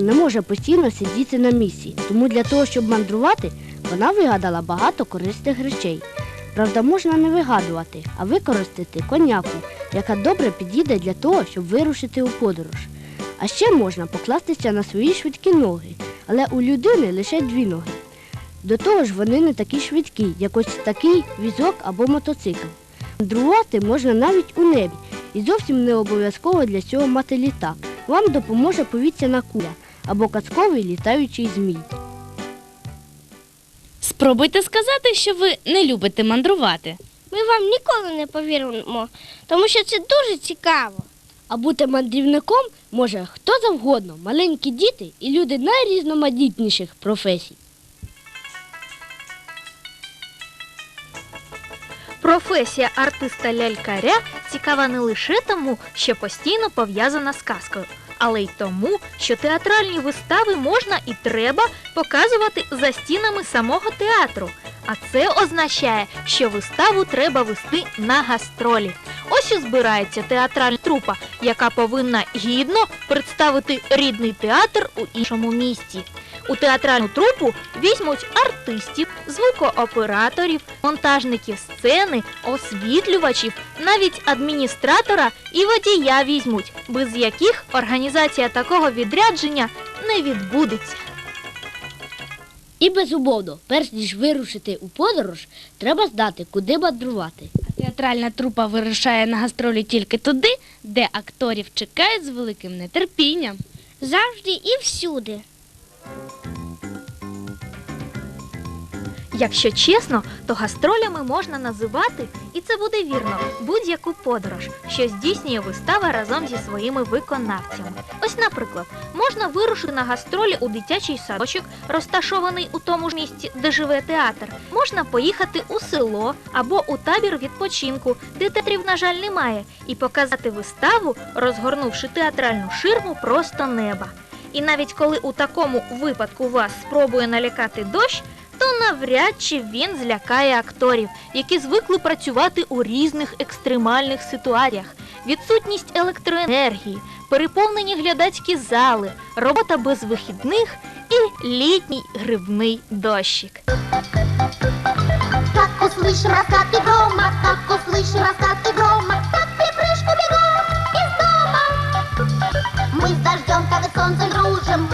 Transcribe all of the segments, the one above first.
не може постійно сидіти на місці, тому для того, щоб мандрувати, вона вигадала багато корисних речей. Правда, можна не вигадувати, а використати коняку, яка добре підійде для того, щоб вирушити у подорож. А ще можна покластися на свої швидкі ноги, але у людини лише дві ноги. До того ж, вони не такі швидкі, як ось такий візок або мотоцикл. Мандрувати можна навіть у небі, і зовсім не обов'язково для цього мати літак. Вам допоможе повітряна куля або казковий літаючий змій. Спробуйте сказати, що ви не любите мандрувати. Ми вам ніколи не повіримо, тому що це дуже цікаво. А бути мандрівником може хто завгодно, маленькі діти і люди найрізноманітніших професій. Професія артиста лялькаря цікава не лише тому, що постійно пов'язана з казкою, але й тому, що театральні вистави можна і треба показувати за стінами самого театру. А це означає, що виставу треба вести на гастролі. Ось і збирається театральна трупа, яка повинна гідно представити рідний театр у іншому місті. У театральну трупу візьмуть артистів, звукооператорів, монтажників сцени, освітлювачів, навіть адміністратора і водія візьмуть, без яких організація такого відрядження не відбудеться. І безумовно, перш ніж вирушити у подорож, треба знати, куди мандрувати. Театральна трупа вирушає на гастролі тільки туди, де акторів чекають з великим нетерпінням. Завжди і всюди. Якщо чесно, то гастролями можна називати, і це буде вірно, будь-яку подорож, що здійснює вистава разом зі своїми виконавцями. Ось, наприклад, можна вирушити на гастролі у дитячий садочок, розташований у тому ж місці, де живе театр. Можна поїхати у село або у табір відпочинку, де театрів, на жаль, немає, і показати виставу, розгорнувши театральну ширму просто неба. І навіть коли у такому випадку вас спробує налякати дощ, то навряд чи він злякає акторів, які звикли працювати у різних екстремальних ситуаціях. Відсутність електроенергії, переповнені глядацькі зали, робота без вихідних і літній грибний дощик. Как услышим раскаты грома, как услышим раскаты грома, как припрыжку бегом из дома. Мы с дождем, как и солнцем some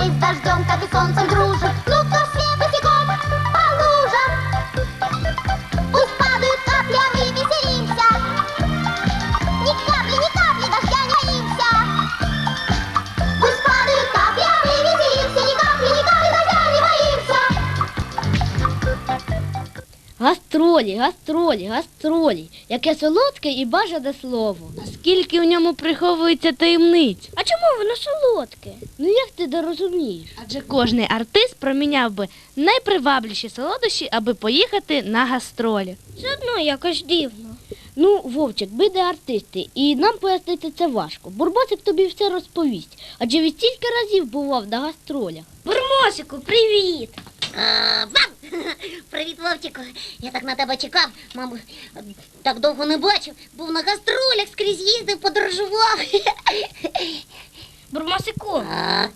Гастролі, гастролі, гастролі. Яке солодке і бажане слово. А Скільки в ньому приховується таємниць? А чому воно солодке? Ну як ти не розумієш? Адже кожний артист проміняв би найпривабліші солодощі, аби поїхати на гастролі. Все одно якось дивно. Ну, Вовчик, ми не артисти, і нам пояснити це важко. Бурбасик тобі все розповість, адже він стільки разів бував на гастролях. Бурмосику, привіт! Вам! Привіт, Вовчику. Я так на тебе чекав. Мабуть, так довго не бачив. Був на гастролях, скрізь їздив, подорожував. Бурмосику, А,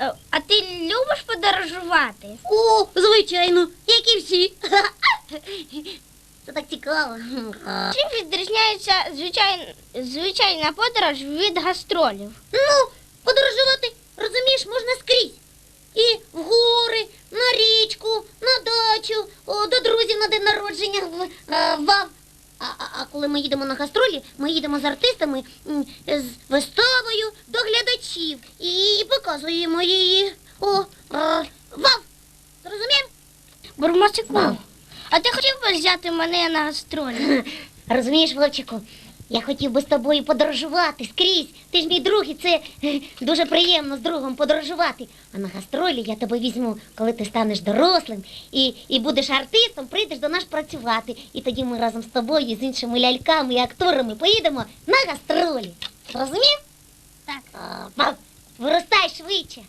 е, а ти любиш подорожувати? О, звичайно, як і всі. Це так цікаво. Чим відрізняється звичай... звичайна подорож від гастролів? Ну, подорожувати, розумієш, можна ми їдемо на гастролі, ми їдемо з артистами з виставою до глядачів і показуємо її. О, вав! Зрозумів? Бурмосику, а ти хотів би взяти мене на гастролі? Розумієш, Вовчику, я хотів би з тобою подорожувати скрізь. Ти ж мій друг, і це е, дуже приємно з другом подорожувати. А на гастролі я тебе візьму, коли ти станеш дорослим і, і будеш артистом, прийдеш до нас працювати. І тоді ми разом з тобою, з іншими ляльками і акторами поїдемо на гастролі. Розумів? Так. Ба- виростай швидше.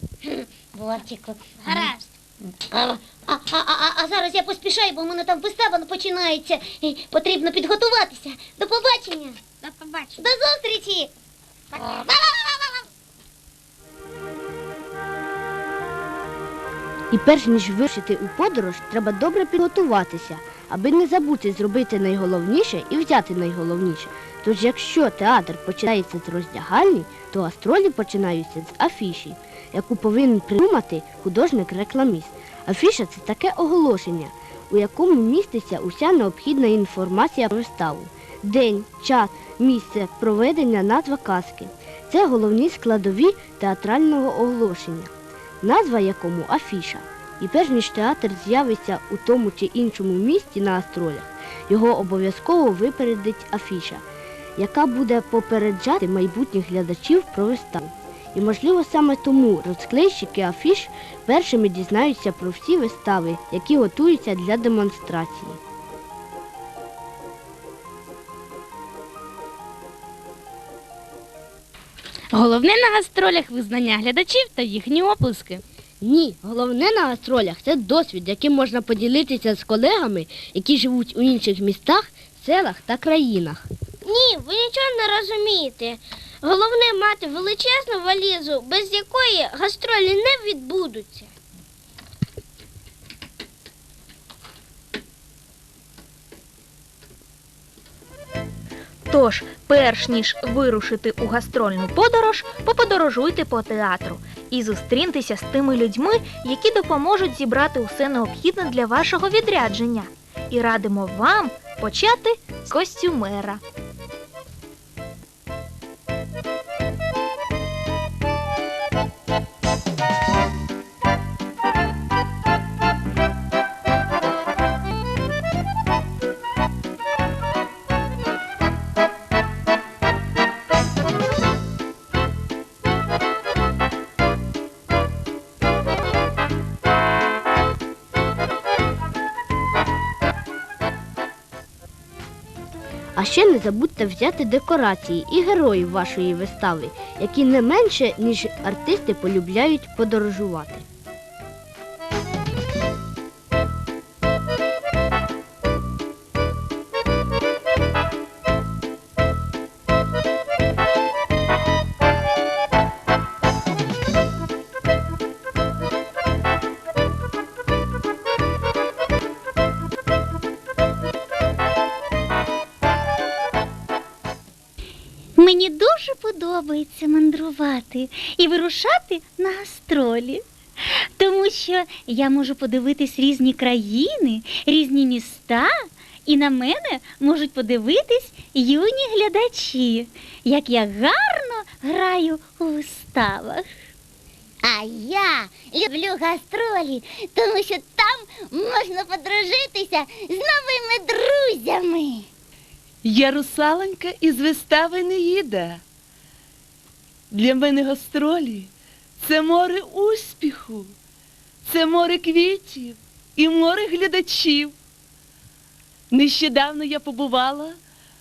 Вовчику. Гаразд. А, а, а, а, а зараз я поспішаю, бо в мене там вистава починається. І потрібно підготуватися. До побачення. До побачення. До зустрічі. І перш ніж вирушити у подорож, треба добре підготуватися, аби не забути зробити найголовніше і взяти найголовніше. Тож, якщо театр починається з роздягальні, то гастролі починаються з афіші, яку повинен придумати художник-рекламіст. Афіша це таке оголошення, у якому міститься уся необхідна інформація про виставу. День, час, місце, проведення, назва казки. Це головні складові театрального оголошення, назва якому афіша. І перш ніж театр з'явиться у тому чи іншому місті на гастролях, його обов'язково випередить афіша, яка буде попереджати майбутніх глядачів про виставу. І, можливо, саме тому розклейщики афіш першими дізнаються про всі вистави, які готуються для демонстрації. Головне на гастролях визнання глядачів та їхні оплески. Ні, головне на гастролях це досвід, яким можна поділитися з колегами, які живуть у інших містах, селах та країнах. Ні, ви нічого не розумієте. Головне мати величезну валізу, без якої гастролі не відбудуться. Тож, перш ніж вирушити у гастрольну подорож, поподорожуйте по театру і зустріньтеся з тими людьми, які допоможуть зібрати усе необхідне для вашого відрядження. І радимо вам почати костюмера. Ще не забудьте взяти декорації і героїв вашої вистави, які не менше, ніж артисти полюбляють подорожувати. Подобається мандрувати і вирушати на гастролі, тому що я можу подивитись різні країни, різні міста, і на мене можуть подивитись юні глядачі, як я гарно граю у виставах. А я люблю гастролі, тому що там можна подружитися з новими друзями. Я русалонька із вистави Неїда. Для мене гастролі це море успіху, це море квітів і море глядачів. Нещодавно я побувала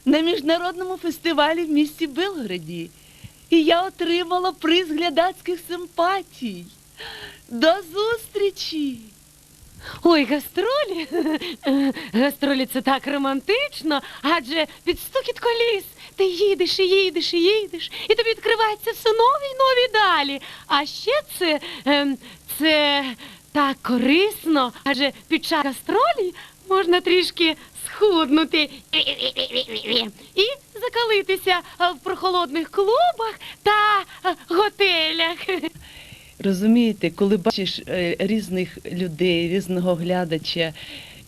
на міжнародному фестивалі в місті Белграді, і я отримала приз глядацьких симпатій. До зустрічі! Ой, гастролі. Гастролі це так романтично, адже під стукіт коліс ти їдеш і їдеш і їдеш, і тобі відкриваються все нові й нові далі. А ще це, ем, це так корисно, адже під час гастролі можна трішки схуднути і закалитися в прохолодних клубах та готелях. Розумієте, коли бачиш е, різних людей, різного глядача,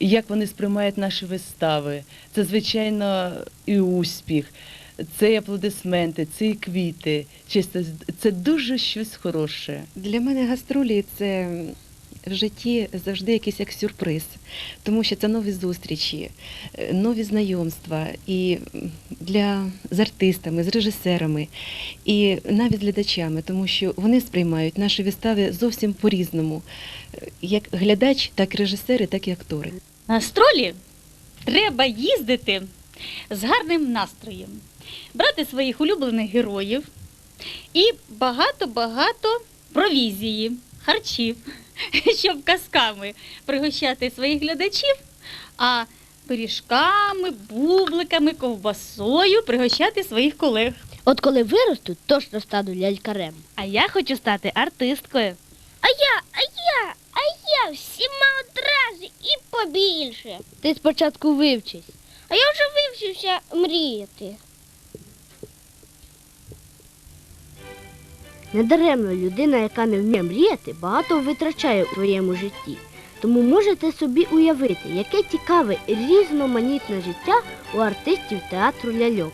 як вони сприймають наші вистави, це звичайно і успіх, це і аплодисменти, це і квіти. Чисто це дуже щось хороше. Для мене гастролі це в житті завжди якийсь як сюрприз, тому що це нові зустрічі, е, нові знайомства і для з артистами, з режисерами, і навіть з глядачами, тому що вони сприймають наші вистави зовсім по-різному, Е, як глядач, так і режисери, так і актори. На гастролі треба їздити з гарним настроєм, брати своїх улюблених героїв і багато-багато провізії, харчів, щоб казками пригощати своїх глядачів, а пиріжками, бубликами, ковбасою пригощати своїх колег. От коли виростуть, точно стану лялькарем. А я хочу стати артисткою. А я, а я, а я всіма одразу і побільше. Ти спочатку вивчись. А я вже вивчився мріяти. Недаремно людина, яка не вміє мріяти, багато витрачає у своєму житті. Тому можете собі уявити, яке цікаве і різноманітне життя у артистів театру ляльок.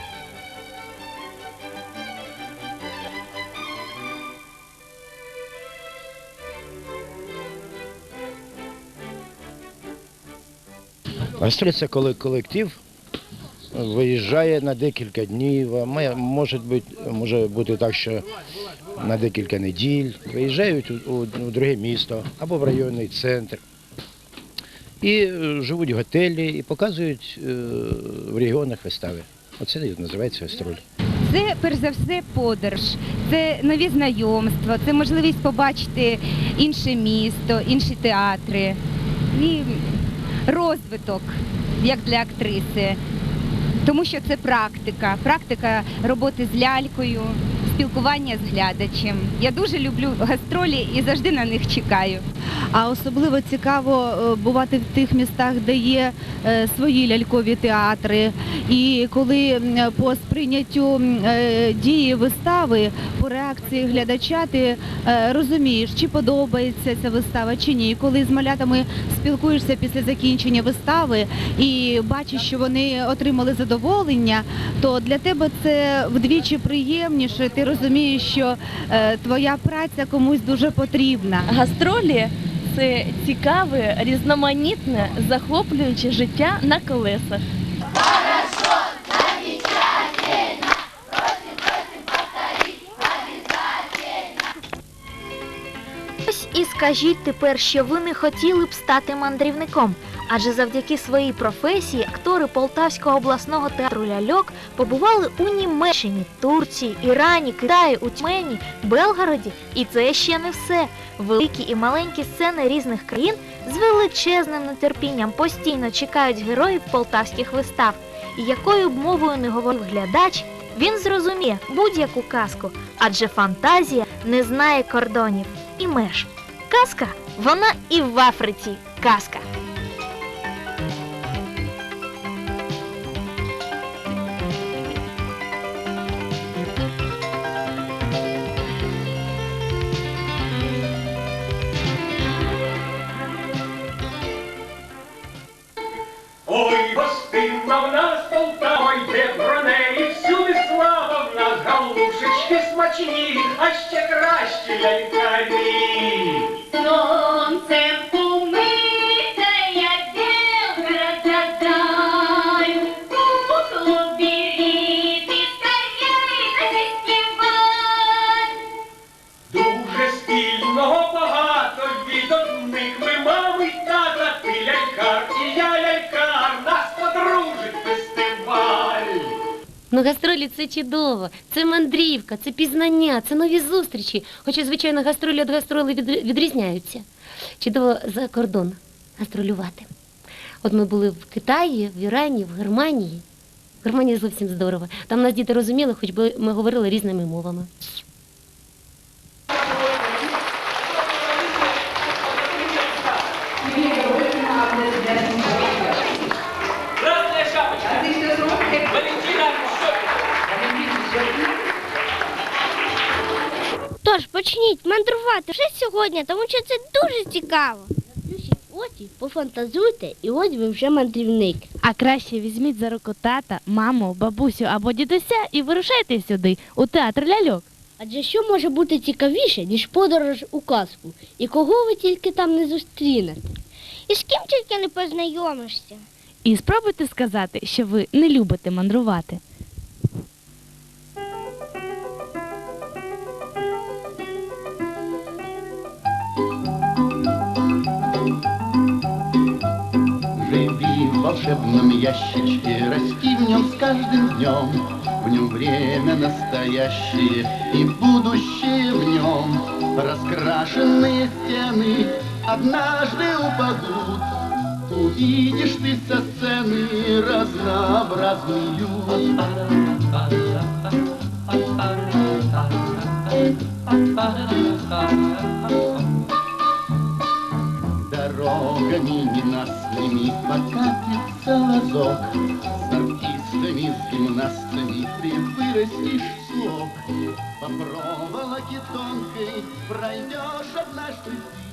Гастроль це коли колектив виїжджає на декілька днів, може може бути так, що на декілька неділь виїжджають у, друге місто або в районний центр. І е, живуть в готелі і показують е, в регіонах вистави. Оце називається гастроль. Це перш за все подорож, це нові знайомства, це можливість побачити інше місто, інші театри і розвиток як для актриси. Тому що це практика, практика роботи з лялькою, спілкування з глядачем. Я дуже люблю гастролі і завжди на них чекаю. А особливо цікаво е, бувати в тих містах, де є е, свої лялькові театри. І коли по сприйняттю е, дії вистави, по реакції глядача, ти розумієш, чи подобається ця вистава, чи ні. Коли з малятами спілкуєшся після закінчення вистави і бачиш, що вони отримали задоволення, то для тебе це вдвічі приємніше. Ти розумієш, що твоя праця комусь дуже потрібна. Гастролі це цікаве, різноманітне, захоплююче життя на колесах. Ось і скажіть тепер, що ви не хотіли б стати мандрівником. Адже завдяки своїй професії актори Полтавського обласного театру ляльок побували у Німеччині, Турції, Ірані, Китаї, у Тьмені, Белгороді. І це ще не все. Великі і маленькі сцени різних країн з величезним нетерпінням постійно чекають героїв полтавських вистав. І якою б мовою не говорив глядач, він зрозуміє будь-яку казку, адже фантазія не знає кордонів і меж. Казка, вона і в Африці казка. Галушечки а ще кращі лялькарі. Ну, гастролі це чудово, це мандрівка, це пізнання, це нові зустрічі. Хоча, звичайно, гастролі від гастролі від- відрізняються. Чудово за кордон гастролювати. От ми були в Китаї, в Ірані, в Германії. В Германії зовсім здорово. Там нас діти розуміли, хоч би ми говорили різними мовами. Почніть мандрувати вже сьогодні, тому що це дуже цікаво. Заплющіть очі, пофантазуйте, і ось ви вже мандрівник. А краще візьміть за руку тата, маму, бабусю або дідуся і вирушайте сюди, у театр ляльок. Адже що може бути цікавіше, ніж подорож у казку? І кого ви тільки там не зустрінете? І з ким тільки не познайомишся. І спробуйте сказати, що ви не любите мандрувати. Волшебном ящичке, расти в нем с каждым днем. В нем время настоящее и будущее в нем. Раскрашенные стены однажды упадут. Увидишь ты со сцены разнообразный люд. покатится лазок. С артистами, с гимнастами ты вырастешь слог. По проволоке тонкой пройдешь однажды ты